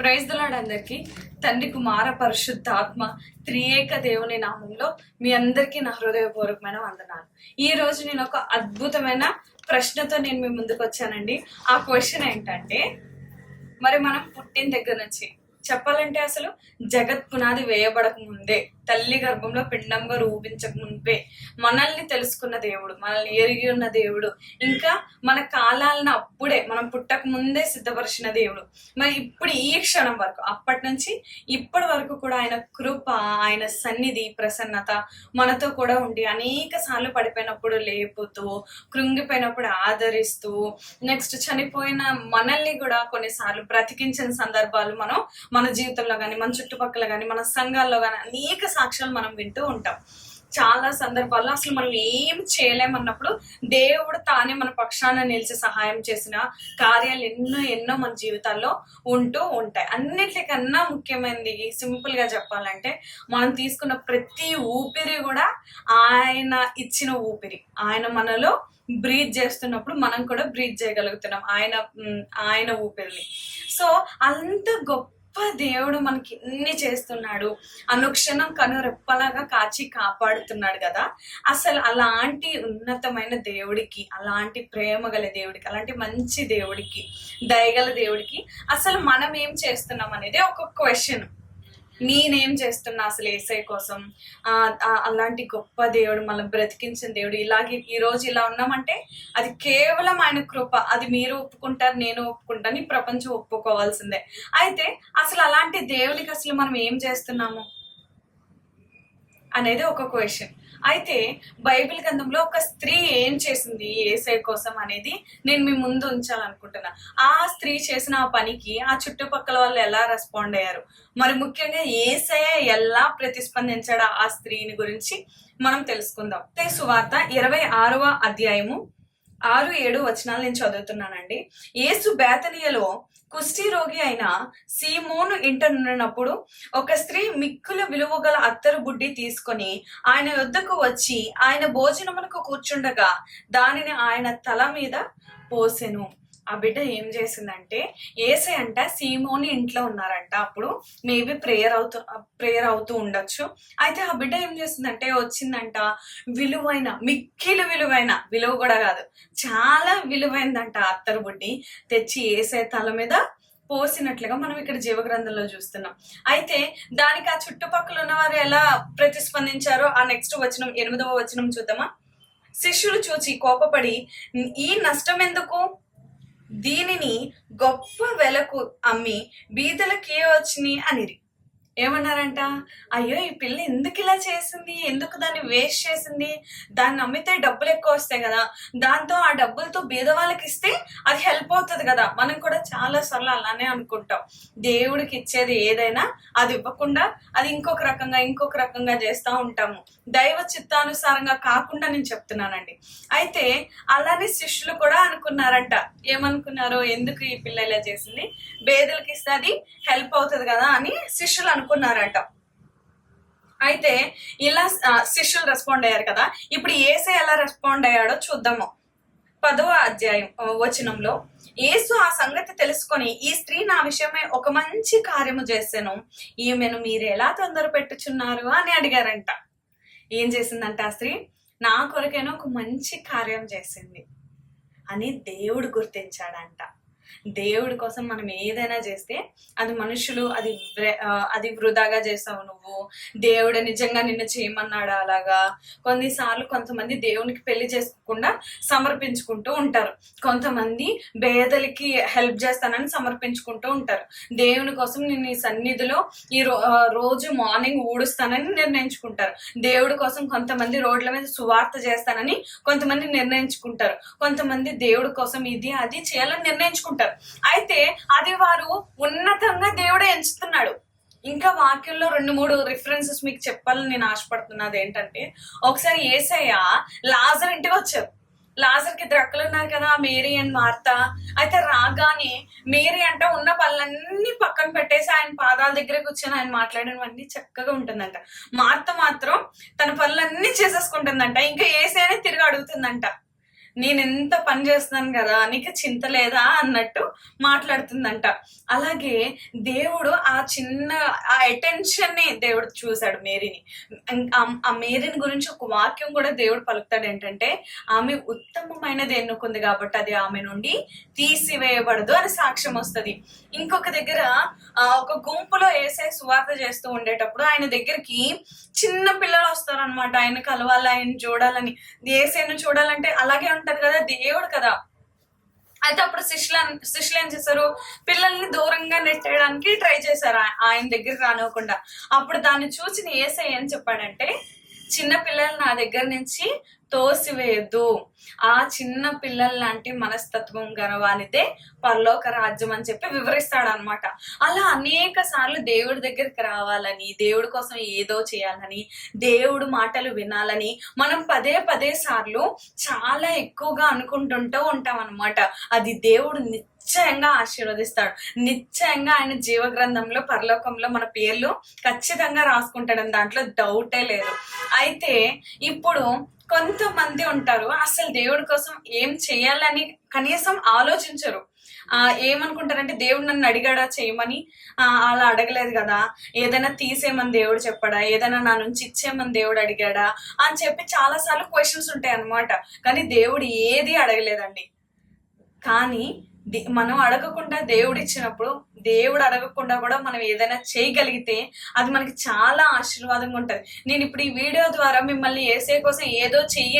Praise దులాడ్ అందరికి. తండ్రి కుమార పరిశుద్ధ ఆత్మ త్రియేక దేవుని నామంలో మీ అందరికీ నా హృదయపూర్వకమైన వందనాలు. ఈ రోజు నేను ఒక అద్భుతమైన ప్రశ్నతో నేను మీ ముందుకు వచ్చానండి. ఆ క్వశ్చన్ ఏంటంటే మరి మనం పుట్టిన దగ్గర నుంచి చెప్పాలంటే అసలు జగత్ పునాది వేయబడక ముందే తల్లి గర్భంలో పిండంగా రూపించక ముందే మనల్ని తెలుసుకున్న దేవుడు మనల్ని ఎరిగి ఉన్న దేవుడు ఇంకా మన కాలాలను అప్పుడే మనం పుట్టక ముందే సిద్ధపరిచిన దేవుడు. మరి ఇప్పుడు ఈ క్షణం వరకు అప్పటి నుంచి ఇప్పటి వరకు కూడా ఆయన కృప ఆయన సన్నిధి ప్రసన్నత మనతో కూడా ఉండి అనేక సార్లు పడిపోయినప్పుడు లేపుతూ కృంగిపోయినప్పుడు ఆదరిస్తూ నెక్స్ట్ చనిపోయిన మనల్ని కూడా కొన్నిసార్లు బ్రతికించిన సందర్భాలు మనం మన జీవితంలో కానీ మన చుట్టుపక్కల కానీ మన సంఘాల్లో కానీ అనేక సాక్ష్యాలు మనం వింటూ ఉంటాం. చాలా సందర్భాల్లో అసలు మనం ఏం చేయలేమన్నప్పుడు దేవుడు తానే మన పక్షాన నిలిచి సహాయం చేసిన కార్యాలు ఎన్నో ఎన్నో మన జీవితాల్లో ఉంటూ ఉంటాయి. అన్నిటికన్నా ముఖ్యమైనది సింపుల్గా చెప్పాలంటే మనం తీసుకున్న ప్రతి ఊపిరి కూడా ఆయన ఇచ్చిన ఊపిరి. ఆయన మనలో బ్రీత్ చేస్తున్నప్పుడు మనం కూడా బ్రీత్ చేయగలుగుతున్నాం. ఆయన ఆయన ఊపిరిని. సో అంత గొప్ప దేవుడు మనకి ఇన్ని చేస్తున్నాడు. అనుక్షణం కనురెప్పలాగా కాచి కాపాడుతున్నాడు కదా. అసలు అలాంటి ఉన్నతమైన దేవుడికి అలాంటి ప్రేమ గల దేవుడికి అలాంటి మంచి దేవుడికి దయగల దేవుడికి అసలు మనం ఏం చేస్తున్నాం అనేది ఒక క్వశ్చన్ నేనేం చేస్తున్నా అసలు ఏసై కోసం? అలాంటి గొప్ప దేవుడు మనం బ్రతికించిన దేవుడు ఇలాగే ఈ రోజు ఇలా ఉన్నామంటే అది కేవలం ఆయన కృప. అది మీరు ఒప్పుకుంటారు నేను ఒప్పుకుంటాను ఈ ప్రపంచం ఒప్పుకోవాల్సిందే. అయితే అసలు అలాంటి దేవుడికి అసలు మనం ఏం చేస్తున్నాము? అనేది ఒక క్వశ్చన్ అయితే బైబిల్ గ్రంథంలో ఒక స్త్రీ ఏం చేసింది ఏసై కోసం అనేది నేను మీ ముందు ఉంచాలనుకుంటున్నా. ఆ స్త్రీ చేసిన ఆ పనికి ఆ చుట్టుపక్కల వాళ్ళు ఎలా రెస్పాండ్ అయ్యారు? మరి ముఖ్యంగా ఏసయ ఎలా ప్రతిస్పందించాడు ఆ స్త్రీని గురించి మనం తెలుసుకుందాం. సువార్త ఇరవై ఆరవ అధ్యాయము ఆరు ఏడు వచనాలు నేను చదువుతున్నానండి. యేసు బేతనియలో కుష్టి రోగి అయిన సీమోను ఇంటనున్నప్పుడు ఒక స్త్రీ మిక్కుల విలువ గల అత్తరు బుడ్డి తీసుకొని ఆయన యొద్దకు వచ్చి ఆయన భోజనమునకు కూర్చుండగా దానిని ఆయన తల మీద పోసెను. ఆ బిడ్డ ఏం చేసిందంటే ఏసే అంట సీమోని ఇంట్లో ఉన్నారంట. అప్పుడు మేబీ ప్రేయర్ అవుతూ ప్రేయర్ అవుతూ ఉండొచ్చు. అయితే ఆ బిడ్డ ఏం చేసిందంటే వచ్చిందంట విలువైన మిక్కిలి విలువైన విలువ కూడా కాదు చాలా విలువైందంట అత్తరు బుడ్డి తెచ్చి ఏసే తల మీద పోసినట్లుగా మనం ఇక్కడ జీవగ్రంథంలో చూస్తున్నాం. అయితే దానికి ఆ చుట్టుపక్కల ఉన్నవారు ఎలా ప్రతిస్పందించారో ఆ నెక్స్ట్ వచనం ఎనిమిదవ వచనం చూద్దామా? శిష్యులు చూచి కోపపడి ఈ నష్టం ఎందుకు దీనిని గొప్ప వెలకు అమ్మి బీదలకి వచ్చినాయి అనిరి. ఏమన్నారంట? అయ్యో ఈ పిల్ల ఎందుకు ఇలా చేసింది? ఎందుకు దాన్ని వేస్ట్ చేసింది? దాన్ని అమ్మితే డబ్బులు ఎక్కువ వస్తాయి కదా. దాంతో ఆ డబ్బులతో బీద వాళ్ళకి ఇస్తే అది హెల్ప్ అవుతుంది కదా. మనం కూడా చాలా సార్లు అలానే అనుకుంటాం. దేవుడికి ఇచ్చేది ఏదైనా అది ఇవ్వకుండా అది ఇంకొక రకంగా ఇంకొక రకంగా చేస్తూ ఉంటాము. దైవ చిత్తానుసారంగా కాకుండా నేను చెప్తున్నానండి. అయితే అలానే శిష్యులు కూడా అనుకున్నారంట. ఏమనుకున్నారు? ఎందుకు ఈ పిల్ల ఇలా చేసింది? బేదలకి ఇస్తే అది హెల్ప్ అవుతుంది కదా అని శిష్యులు అనుకున్నారట. అయితే ఇలా శిష్యులు రెస్పాండ్ అయ్యారు కదా. ఇప్పుడు ఏసే ఎలా రెస్పాండ్ అయ్యాడో చూద్దాము. పదవ అధ్యాయం వచనంలో యేసు ఆ సంగతి తెలుసుకొని ఈ స్త్రీ నా విషయమై ఒక మంచి కార్యము చేశాను. ఈమెను మీరు ఎలా తొందర పెట్టుచున్నారు? అని అడిగారంట. ఏం చేసిందంట ఆ స్త్రీ? నా కొరకైనా ఒక మంచి కార్యం చేసింది అని దేవుడు గుర్తించాడంట. దేవుడి కోసం మనం ఏదైనా చేస్తే అది మనుషులు అది అది వృధాగా చేసావు నువ్వు. దేవుడు నిజంగా నిన్ను చేయమన్నాడు అలాగా? కొన్నిసార్లు కొంతమంది దేవునికి పెళ్ళి చేసుకోకుండా సమర్పించుకుంటూ ఉంటారు. కొంతమంది పేదలకి హెల్ప్ చేస్తానని సమర్పించుకుంటూ ఉంటారు. దేవుని కోసం నేను ఈ సన్నిధిలో ఈ రో- రోజు మార్నింగ్ ఊడుస్తానని నిర్ణయించుకుంటారు. దేవుడి కోసం కొంతమంది రోడ్ల మీద సువార్త చేస్తానని కొంతమంది నిర్ణయించుకుంటారు. కొంతమంది దేవుడి కోసం ఇది అది చేయాలని నిర్ణయించుకుంటారు. అయితే అది వారు ఉన్నతంగా దేవుడే ఎంచుతున్నాడు. ఇంకా వాక్యంలో రెండు మూడు రిఫరెన్సెస్ మీకు చెప్పాలని నేను ఆశపడుతున్నది ఏంటంటే ఒకసారి ఏసయ్య లాజర్ ఇంటికి వచ్చారు. లాజర్కి ఇద్దరు అక్కలు ఉన్నారు కదా మేరీ అండ్ మార్త. అయితే రాగానే మేరీ అంటే ఉన్న పనులన్నీ పక్కన పెట్టేసి ఆయన పాదాల దగ్గర కూర్చొని ఆయన మాట్లాడినవన్నీ చక్కగా ఉంటుందంట. మార్త మాత్రం తన పనులన్నీ చేసేసుకుంటుందంట. ఇంకా ఏసైనా తిరిగి అడుగుతుందంట. నేను ఎంత పని చేస్తున్నాను కదా నీకు చింత లేదా అన్నట్టు మాట్లాడుతుందంట. అలాగే దేవుడు ఆ చిన్న ఆ అటెన్షన్ని దేవుడు చూశాడు మేరీని. ఆ- మేరీని గురించి ఒక వాక్యం కూడా దేవుడు పలుకుతాడు ఏంటంటే ఆమె ఉత్తమమైనది ఎన్నుకుంది కాబట్టి అది ఆమె నుండి తీసివేయబడదు అని సాక్ష్యం వస్తుంది. ఇంకొక దగ్గర ఒక గుంపులో వేసే సువార్త చేస్తూ ఉండేటప్పుడు ఆయన దగ్గరికి చిన్న పిల్లలు వస్తారనమాట ఆయన కలవాలి ఆయన చూడాలని. ఏసైను చూడాలంటే అలాగే ఉంటది కదా దేవుడు కదా. అయితే అప్పుడు శిష్యులు శిష్యులు ఏం చేశారు? పిల్లల్ని దూరంగా నెట్టేయడానికి ట్రై చేశారు ఆయన దగ్గరికి రానివ్వకుండా. అప్పుడు దాన్ని చూసి ఏసై ఏం చెప్పాడంటే చిన్న పిల్లలు నా దగ్గర నుంచి తోసివేయద్దు. ఆ చిన్న పిల్లల లాంటి మనస్తత్వం గలవానిదే పరలోక రాజ్యం అని చెప్పి వివరిస్తాడు అనమాట అలా అనేక సార్లు దేవుడి దగ్గరికి రావాలని దేవుడి కోసం ఏదో చేయాలని దేవుడు మాటలు వినాలని మనం పదే పదే సార్లు చాలా ఎక్కువగా అనుకుంటుంటూ ఉంటాం అనమాట అది దేవుడు నిశ్చయంగా ఆశీర్వదిస్తాడు. నిశ్చయంగా ఆయన జీవ గ్రంథంలో పరలోకంలో మన పేర్లు ఖచ్చితంగా రాసుకుంటాడని దాంట్లో డౌటే లేదు. అయితే ఇప్పుడు కొంతమంది ఉంటారు అసలు దేవుడి కోసం ఏం చేయాలని కనీసం ఆలోచించరు. ఆ ఏమనుకుంటారంటే దేవుడు నన్ను అడిగాడా చేయమని? అలా అడగలేదు కదా. ఏదైనా తీసేయమని దేవుడు చెప్పాడా? ఏదైనా నా నుంచి ఇచ్చేయమని దేవుడు అడిగాడా? అని చెప్పి చాలా సార్లు క్వశ్చన్స్ ఉంటాయి అన్నమాట కానీ దేవుడు ఏది అడగలేదండి. కానీ మనం అడగకుండా దేవుడు ఇచ్చినప్పుడు దేవుడు అడగకుండా కూడా మనం ఏదైనా చేయగలిగితే అది మనకి చాలా ఆశీర్వాదంగా ఉంటది. నేను ఇప్పుడు ఈ వీడియో ద్వారా మిమ్మల్ని ఏసే కోసం ఏదో చెయ్య